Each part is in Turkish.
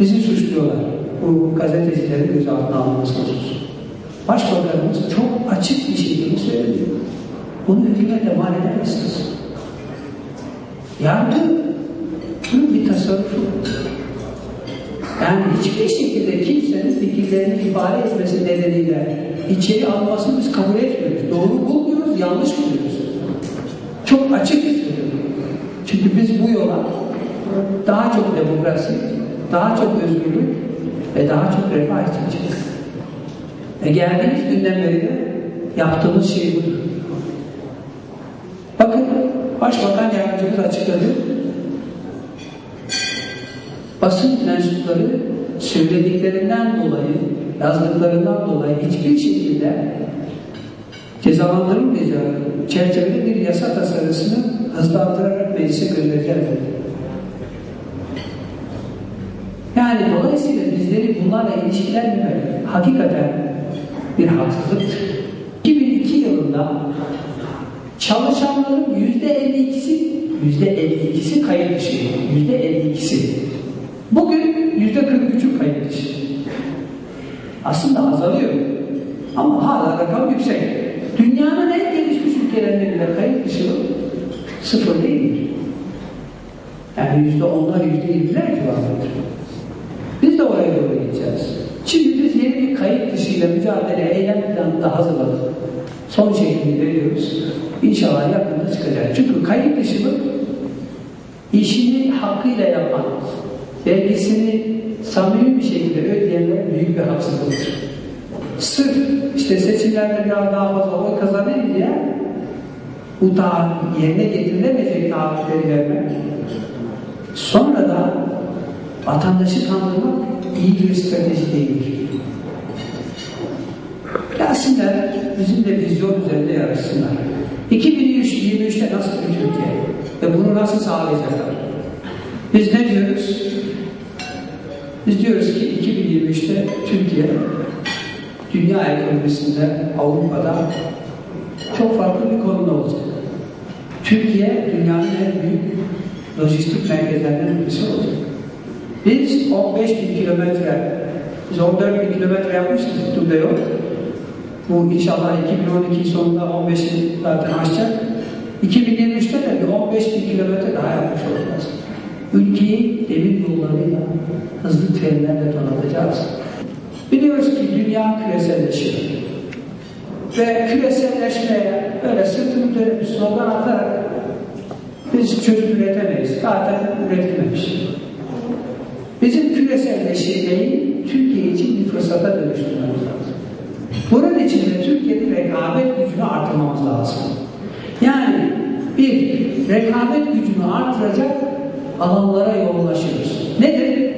bizi suçluyorlar. Bu gazetecilerin gözaltına alınması hususu. Başbakanımız çok açık bir şekilde söylüyor. Bunu hükümete mal eder misiniz? Yargı bunun bir tasarrufu. Yani hiçbir şekilde kimsenin fikirlerini ifade etmesi nedeniyle içeri almasını biz kabul etmiyoruz. Doğru bulmuyoruz, yanlış buluyoruz. Çok açık söylüyorum. Çünkü biz bu yola daha çok demokrasi, daha çok özgürlük ve daha çok refah çıktık. Ve geldiğimiz günden beri de yaptığımız şey budur. Bakın Başbakan Yardımcımız açıkladı. Basın mensupları söylediklerinden dolayı, yazdıklarından dolayı hiçbir şekilde cezalandırılmayacağı çerçevede bir yasa tasarısını hızlandırarak meclise göndereceğiz. Yani dolayısıyla bizleri bunlarla ilişkilendirmek hakikaten bir haksızlıktır. 2002 yılında çalışanların yüzde 52'si yüzde 52'si kayıt dışı. Yüzde 52'si. Bugün yüzde 43'ü kayıt dışı. Aslında azalıyor. Ama hala rakam yüksek. Dünyanın en gelişmiş ülkelerinde bile kayıt dışı sıfır değildir. Yani yüzde onlar, yüzde yirmiler civarındadır. Biz de oraya doğru gideceğiz. Şimdi biz yeni bir dışıyla mücadele eylem planını da hazırladık. Son şeklini veriyoruz. İnşallah yakında çıkacak. Çünkü kayıt dışılık işini hakkıyla yapan, vergisini samimi bir şekilde ödeyenlere büyük bir haksızlıktır. Sırf işte seçimlerde biraz daha fazla oy kazanayım diye bu yerine getirilemeyecek taahhütleri vermek, sonra da vatandaşı kandırmak iyi bir strateji değildir. Gelsinler, bizim de vizyon üzerinde yarışsınlar. 2023'te nasıl bir Türkiye ve bunu nasıl sağlayacaklar? Biz ne diyoruz? Biz diyoruz ki 2023'te Türkiye dünya ekonomisinde Avrupa'da çok farklı bir konumda olacak. Türkiye dünyanın en büyük lojistik merkezlerinden birisi olacak. Biz 15 bin kilometre, biz 14 bin kilometre yapmıştık Duble yol. Bu inşallah 2012 sonunda 15'i zaten aşacak. 2023'te de bir 15 bin kilometre daha yapmış olacağız. Ülkeyi demir yollarıyla, hızlı trenlerle donatacağız. Biliyoruz ki dünya küreselleşiyor. Ve küreselleşmeye böyle sırtını dönüp slogan atarak biz çözüm üretemeyiz. Zaten üretilmemiş. Bizim küreselleşmeyi Türkiye için bir fırsata dönüştürmemiz lazım. Bunun için de Türkiye'de rekabet gücünü artırmamız lazım. Yani bir, rekabet gücünü artıracak alanlara yoğunlaşıyoruz. Nedir?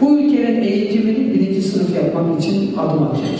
Bu ülkenin eğitimini birinci sınıf yapmak için adım atıyoruz.